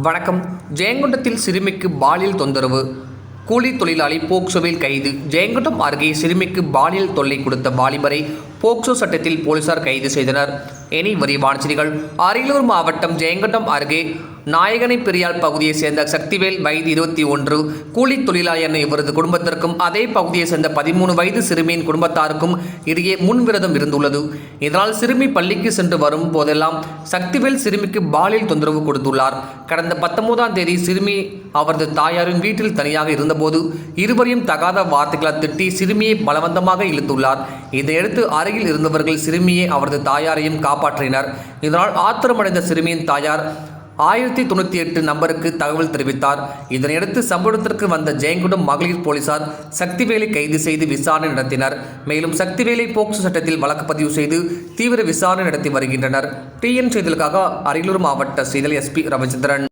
வணக்கம். ஜெயங்கொண்டத்தில் சிறுமிக்கு பாலியல் தொந்தரவு. கூலி தொழிலாளி போக்சோவில் கைது. ஜெயங்கொண்டம் அருகே சிறுமிக்கு பாலியல் தொல்லை கொடுத்த வாலிபரை போக்சோ சட்டத்தில் போலீசார் கைது செய்தனர். இனி விரிவான செய்திகள். அரியலூர் மாவட்டம் ஜெயங்கொண்டம் அருகே நாயகனை பெரியால் பகுதியைச் சேர்ந்த சக்திவேல் வயது இருபத்தி ஒன்று கூலி தொழிலாளி என இவரது குடும்பத்திற்கும் அதே பகுதியைச் சேர்ந்த பதிமூணு வயது சிறுமியின் குடும்பத்தாருக்கும் இடையே முன்விரதம் இருந்துள்ளது. இதனால் சிறுமி பள்ளிக்கு சென்று வரும் போதெல்லாம் சக்திவேல் சிறுமிக்கு பாலியல் தொந்தரவு கொடுத்துள்ளார். கடந்த பத்தொன்பதாம் தேதி சிறுமி அவரது தாயாரின் வீட்டில் தனியாக இருந்தபோது இருவரையும் தகாத வார்த்தைகளால் திட்டி சிறுமியை பலவந்தமாக இழுத்துள்ளார். இதையடுத்து அருகில் இருந்தவர்கள் சிறுமியை அவரது தாயாரையும் காப்பாற்றினர். இதனால் ஆத்திரமடைந்த சிறுமியின் தாயார் ஆயிரத்தி தொண்ணூற்றி எட்டு நம்பருக்கு தகவல் தெரிவித்தார். இதனையடுத்து சம்பவத்திற்கு வந்த ஜெயங்குடம் மகளிர் போலீசார் சக்திவேலை கைது செய்து விசாரணை நடத்தினர். மேலும் சக்திவேலை போக்சோ சட்டத்தில் வழக்கு பதிவு செய்து தீவிர விசாரணை நடத்தி வருகின்றனர். டிஎன் செய்திகளுக்காக அரியலூர் மாவட்ட செய்தல் எஸ்பி ரவிச்சந்திரன்.